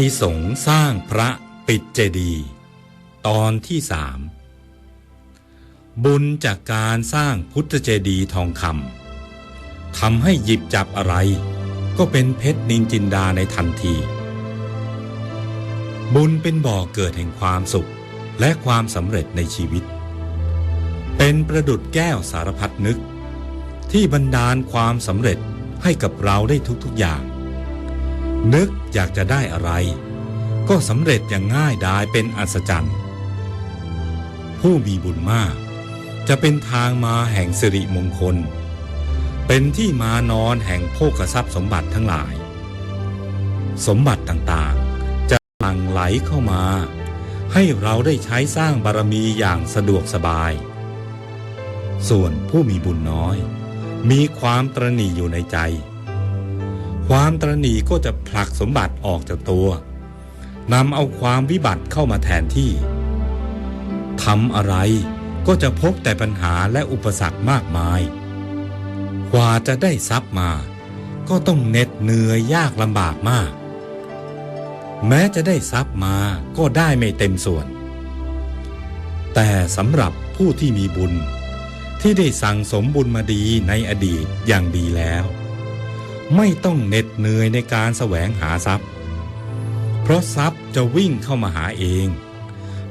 นิสงสร้างพระปิดเจดีตอนที่สามบุญจากการสร้างพุทธเจดีทองคำทำให้หยิบจับอะไร ก็เป็นเพชรนินจินดาในทันที บุญเป็นบ่อเกิดแห่งความสุขและความสำเร็จในชีวิต เป็นประดุดแก้วสารพัดนึก ที่บันดาลความสำเร็จให้กับเราได้ทุกๆอย่าง นึกอยากจะได้อะไร ก็สำเร็จอย่างง่ายดายเป็นอัศจรรย์ ผู้มีบุญมาก จะเป็นทางมาแห่งสิริมงคล เป็นที่มานอนแห่งโภคทรัพย์สมบัติทั้งหลาย สมบัติต่างๆ จะหลั่งไหลเข้ามา ให้เราได้ใช้สร้างบารมีอย่างสะดวกสบาย ส่วนผู้มีบุญน้อย มีความตรณีอยู่ในใจ ความตรณีก็จะผลักสมบัติออกจากตัวนำเอาความวิบัติเข้ามาแทนที่ทำอะไรก็จะพบแต่ปัญหาและอุปสรรคมากมาย กว่าจะได้ทรัพย์มา ก็ต้องเหน็ดเหนื่อยยากลำบากมาก แม้จะได้ทรัพย์มาก็ได้ไม่เต็มส่วน แต่สำหรับผู้ที่มีบุญ ที่ได้สั่งสมบุญมาดีในอดีตอย่างดีแล้ว ไม่ต้องเหน็ดเหนื่อยในการแสวงหาทรัพย์ เพราะทรัพย์จะวิ่งเข้ามาหาเอง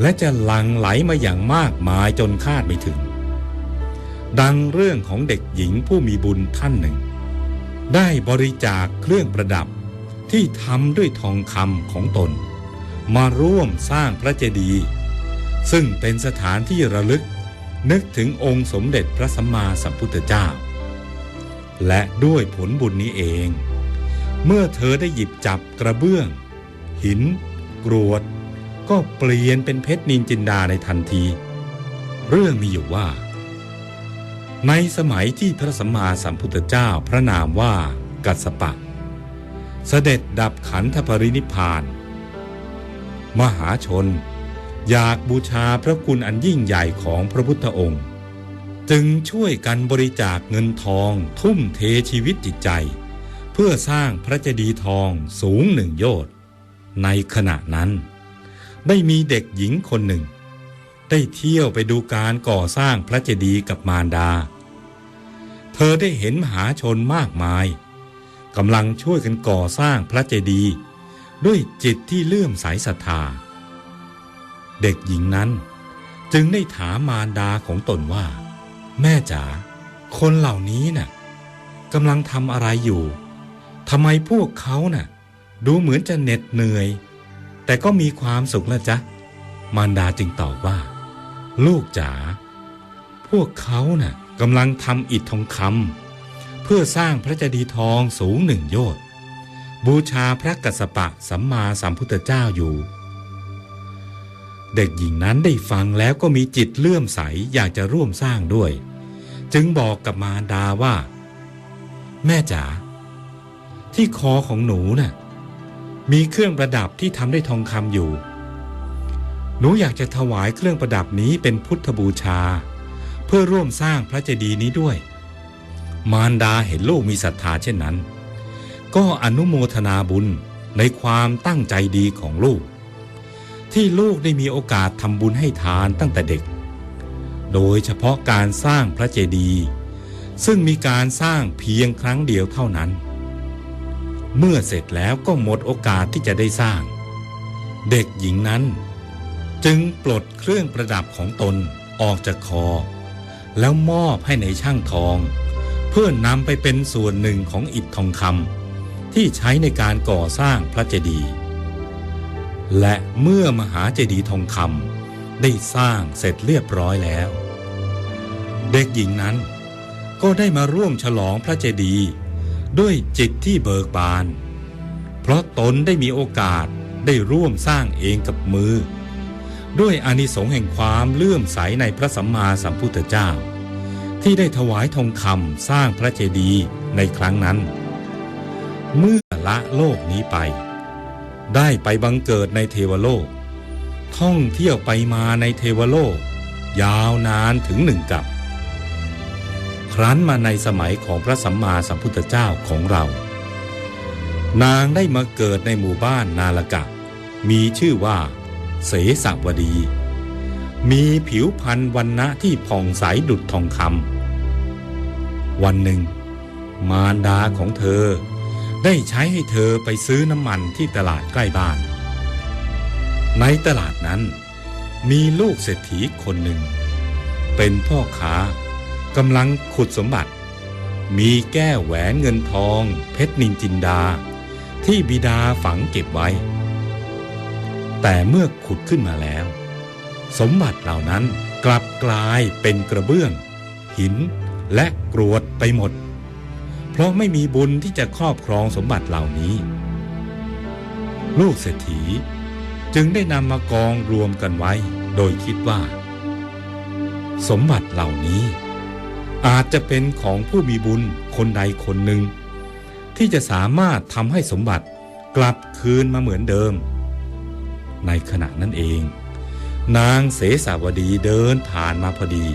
และจะหลั่งไหลมาอย่างมากมายจนคาดไม่ถึง ดังเรื่องของเด็กหญิงผู้มีบุญท่านหนึ่ง ได้บริจาคเครื่องประดับที่ทำด้วยทองคำของตน มาร่วมสร้างพระเจดีย์ซึ่งเป็นสถานที่ระลึกนึกถึงองค์สมเด็จพระสัมมาสัมพุทธเจ้า และด้วยผลบุญนี้เอง เมื่อเธอได้หยิบจับกระเบื้อง หิน กรวด ก็เปลี่ยนเป็นเพชรนินจินดาในทันที เรื่องมีอยู่ว่า ในสมัยที่พระสัมมาสัมพุทธเจ้าพระนามว่ากัสสปะ เสด็จดับขันธปรินิพาน มหาชน อยากบูชาพระคุณอันยิ่งใหญ่ของพระพุทธองค์ จึงช่วยกันบริจาคเงินทองทุ่มเทชีวิตจิตใจ เพื่อสร้างพระเจดีย์ทองสูงหนึ่งโยชน์ในขณะนั้น ได้มีเด็กหญิงคนหนึ่ง ได้เที่ยวไปดูการก่อสร้างพระเจดีย์กับมารดา เธอได้เห็นมหาชนมากมายกำลังช่วยกันก่อสร้างพระเจดีย์ด้วยจิตที่เลื่อมใสศรัทธา เด็กหญิงนั้นจึงได้ถามมารดาของตนว่า แม่จ๋าคนเหล่านี้น่ะกำลังทำอะไรอยู่ทำไมพวกเขาน่ะ ดูเหมือนจะเหน็ดเหนื่อย แต่ก็มีความสุขล้วจ๊ะ มารดาจึงตอบว่า ลูกจ๋าพวกเขาน่ะกำลังทำอิฐทองคำเพื่อสร้างพระเจดีย์ทองสูงหนึ่งโยชน์บูชาพระกัสสปะสัมมาสัมพุทธเจ้าอยู่ เด็กหญิงนั้นได้ฟังแล้วก็มีจิตเลื่อมใสอยากจะร่วมสร้างด้วย จึงบอกกับมารดาว่า แม่จ๋าที่คอของหนูน่ะมีเครื่องประดับที่ทำด้วยทองคำอยู่ หนูอยากจะถวายเครื่องประดับนี้เป็นพุทธบูชา เพื่อร่วมสร้างพระเจดีย์นี้ด้วย มารดาเห็นลูกมีศรัทธาเช่นนั้น ก็อนุโมทนาบุญในความตั้งใจดีของลูก ที่ลูกได้มีโอกาสทำบุญให้ทานตั้งแต่เด็ก โดยเฉพาะการสร้างพระเจดีย์ซึ่งมีการสร้างเพียงครั้งเดียวเท่านั้น เมื่อเสร็จแล้วก็หมดโอกาสที่จะได้สร้าง เด็กหญิงนั้น จึงปลดเครื่องประดับของตนออกจากคอ แล้วมอบให้ในช่างทอง เพื่อนำไปเป็นส่วนหนึ่งของอิฐทองคำที่ใช้ในการก่อสร้างพระเจดีย์และเมื่อมหาเจดีย์ทองคำ ได้สร้างเสร็จเรียบร้อยแล้ว เด็กหญิงนั้น ก็ได้มาร่วมฉลองพระเจดีย์ด้วยจิตที่เบิกบาน เพราะตนได้มีโอกาสได้ร่วมสร้างเองกับมือ ด้วยอานิสงส์แห่งความเลื่อมใสในพระสัมมาสัมพุทธเจ้า ที่ได้ถวายทองคำสร้างพระเจดีย์ในครั้งนั้น เมื่อละโลกนี้ไป ได้ไปบังเกิดในเทวโลก ท่องเที่ยวไปมาในเทวโลก ยาวนานถึงหนึ่งกับ ครั้นมาในสมัยของพระสัมมาสัมพุทธเจ้าของเรา นางได้มาเกิดในหมู่บ้านนาลกะ มีชื่อว่า เสสวดี มีผิวพรรณวันณะที่ผ่องใสดุจทองคำวันหนึ่ง มารดาของเธอได้ใช้ให้เธอไปซื้อน้ำมันที่ตลาดใกล้บ้าน ในตลาดนั้น มีลูกเศรษฐีคนหนึ่ง เป็นพ่อค้ากำลังขุดสมบัติ มีแก้วแหวนเงินทอง เพชรนินจินดา ที่บิดาฝังเก็บไว้ แต่เมื่อขุดขึ้นมาแล้ว สมบัติเหล่านั้นกลับกลายเป็นกระเบื้อง หินและกรวดไปหมด เพราะไม่มีบุญที่จะครอบครองสมบัติเหล่านี้ ลูกเศรษฐี จึงได้นำมากองรวมกันไว้ โดยคิดว่า สมบัติเหล่านี้ อาจจะเป็นของผู้มีบุญคนใดคนหนึ่ง ที่จะสามารถทำให้สมบัติกลับคืนมาเหมือนเดิม ในขณะนั้นเอง นางเสสาวดีเดินผ่านมาพอดี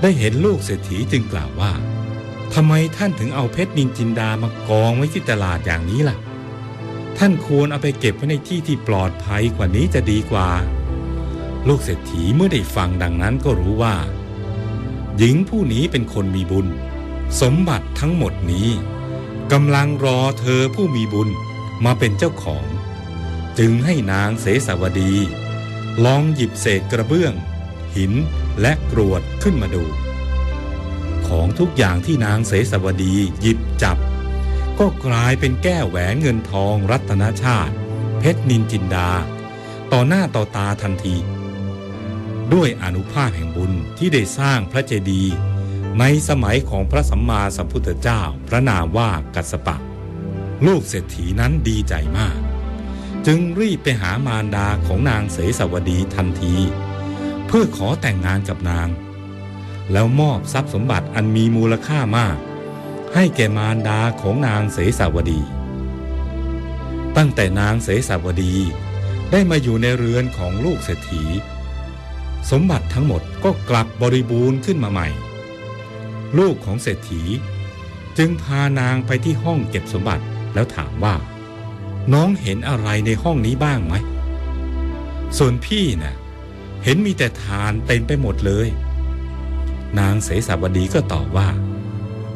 ได้เห็นลูกเศรษฐีจึงกล่าวว่าทำไมท่านถึงเอาเพชรนินจินดามากองไว้ที่ตลาดอย่างนี้ล่ะ ท่านควรเอาไปเก็บไว้ในที่ที่ปลอดภัยกว่านี้จะดีกว่า ลูกเศรษฐีเมื่อได้ฟังดังนั้นก็รู้ว่า หญิงผู้นี้เป็นคนมีบุญ สมบัติทั้งหมดนี้กำลังรอเธอผู้มีบุญมาเป็นเจ้าของ จึงให้นางเสสวดี ลองหยิบเศษกระเบื้อง หินและกรวดขึ้นมาดู ของทุกอย่างที่นางเสสวดีหยิบจับ ก็กลายเป็นแก้วแหวนเงินทองรัตนชาติ เพชรนินจินดา ต่อหน้าต่อตาทันที ด้วยอนุภาพแห่งบุญที่ได้สร้างพระเจดีย์ในสมัยของพระสัมมาสัมพุทธเจ้าพระนามว่ากัสสปะ ลูกเศรษฐีนั้นดีใจมาก จึงรีบไปหามารดาของนางเสสวดีทันที เพื่อขอแต่งงานกับนาง แล้วมอบทรัพย์สมบัติอันมีมูลค่ามาก ให้แก่มารดาของนางเสสาวดี ตั้งแต่นางเสสาวดีได้มาอยู่ในเรือนของลูกเศรษฐี สมบัติทั้งหมดก็กลับบริบูรณ์ขึ้นมาใหม่ ลูกของเศรษฐี จึงพานางไปที่ห้องเก็บสมบัติแล้วถามว่า น้องเห็นอะไรในห้องนี้บ้างไหม ส่วนพี่น่ะเห็นมีแต่ทานเต็มไปหมดเลย นางเสสาวดีก็ตอบว่า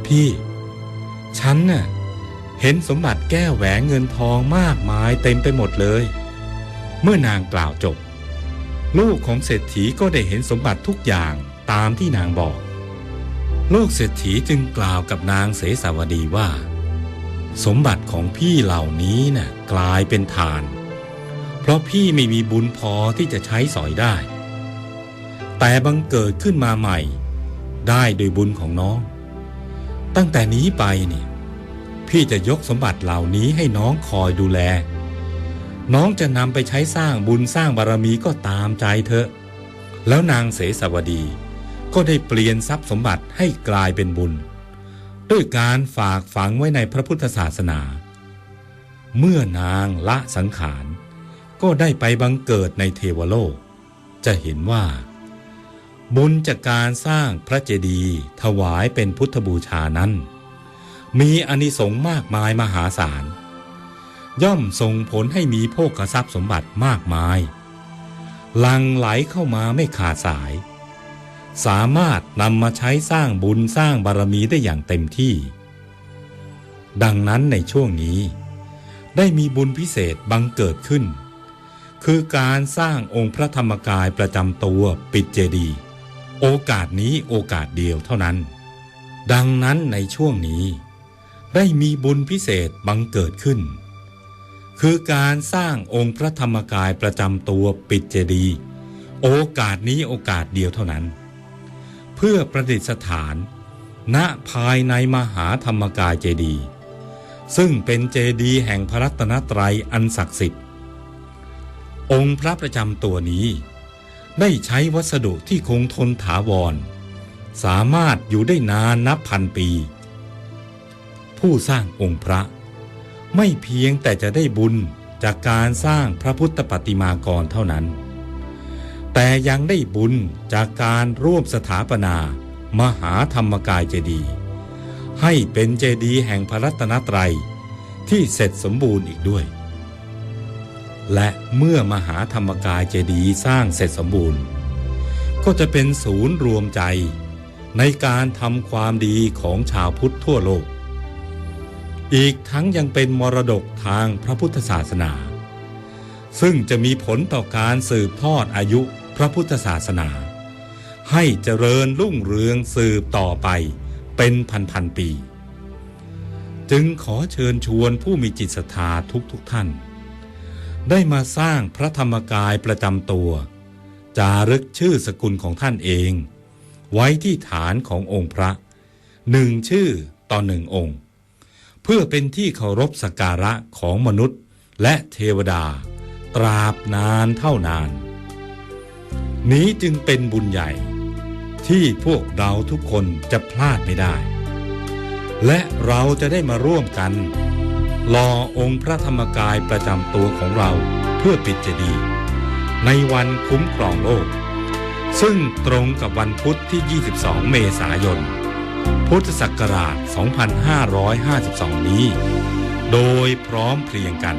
พี่ ฉันน่ะเห็นสมบัติแก้วแหวนเงินทองมากมายเต็มไปหมดเลย เมื่อนางกล่าวจบ ลูกของเศรษฐีก็ได้เห็นสมบัติทุกอย่างตามที่นางบอก ลูกเศรษฐีจึงกล่าวกับนางเสสาวดีว่า สมบัติของพี่เหล่านี้น่ะกลายเป็นทาน เพราะพี่ไม่มีบุญพอที่จะใช้สอยได้ แต่บังเกิดขึ้นมาใหม่ ได้โดยบุญของน้อง ตั้งแต่นี้ไปเนี่ยพี่จะยกสมบัติเหล่านี้ให้น้องคอยดูแล น้องจะนำไปใช้สร้างบุญสร้างบารมีก็ตามใจเถอะ แล้วนางเสสวดี ก็ได้เปลี่ยนทรัพย์สมบัติให้กลายเป็นบุญ ด้วยการฝากฝังไว้ในพระพุทธศาสนา เมื่อนางละสังขาร ก็ได้ไปบังเกิดในเทวโลก จะเห็นว่า บุญจากการสร้างพระเจดีย์ถวายเป็นพุทธบูชานั้น มีอานิสงส์มากมายมหาศาล ย่อมส่งผลให้มีโภคทรัพย์สมบัติมากมายหลังไหลเข้ามาไม่ขาดสาย สามารถนำมาใช้สร้างบุญสร้างบารมีได้อย่างเต็มที่ ดังนั้นในช่วงนี้ ได้มีบุญพิเศษบังเกิดขึ้น คือการสร้างองค์พระธรรมกายประจำตัวปิดเจดีย์ โอกาสนี้โอกาสเดียวเท่านั้น ดังนั้นในช่วงนี้ ได้มีบุญพิเศษบังเกิดขึ้น คือการสร้างองค์พระธรรมกายประจำตัวปิดเจดีย์โอกาสนี้โอกาสเดียวเท่านั้น เพื่อประดิษฐาน ณภายในมหาธรรมกายเจดีย์ซึ่งเป็นเจดีย์แห่งพระรัตนตรัยอันศักดิ์สิทธิ์ องค์พระประจำตัวนี้ ได้ใช้วัสดุที่คงทนถาวร สามารถอยู่ได้นานนับพันปี ผู้สร้างองค์พระ ไม่เพียงแต่จะได้บุญจากการสร้างพระพุทธปฏิมากรเท่านั้น แต่ยังได้บุญจากการร่วมสถาปนามหาธรรมกายเจดีย์ให้เป็นเจดีย์แห่งพระรัตนตรัยที่เสร็จสมบูรณ์อีกด้วย และเมื่อมหาธรรมกายเจดีย์สร้างเสร็จสมบูรณ์ ก็จะเป็นศูนย์รวมใจ ในการทำความดีของชาวพุทธทั่วโลก อีกทั้งยังเป็นมรดกทางพระพุทธศาสนา ซึ่งจะมีผลต่อการสืบทอดอายุพระพุทธศาสนา ให้เจริญรุ่งเรืองสืบต่อไปเป็นพันๆปี จึงขอเชิญชวนผู้มีจิตศรัทธาทุกๆทท่าน ได้มาสร้างพระธรรมกายประจำตัว จารึกชื่อสกุลของท่านเอง ไว้ที่ฐานขององค์พระหนึ่งชื่อต่อหนึ่งองค์ เพื่อเป็นที่เคารพสักการะของมนุษย์และเทวดา ตราบนานเท่านาน นี้จึงเป็นบุญใหญ่ ที่พวกเราทุกคนจะพลาดไม่ได้ และเราจะได้มาร่วมกัน รอองค์พระธรรมกายประจำตัวของเราเพื่อปิดเจดีย์ในวันคุ้มครองโลก ซึ่งตรงกับวันพุธที่ 22 เมษายน พุทธศักราช 2552 นี้ โดยพร้อมเพรียงกัน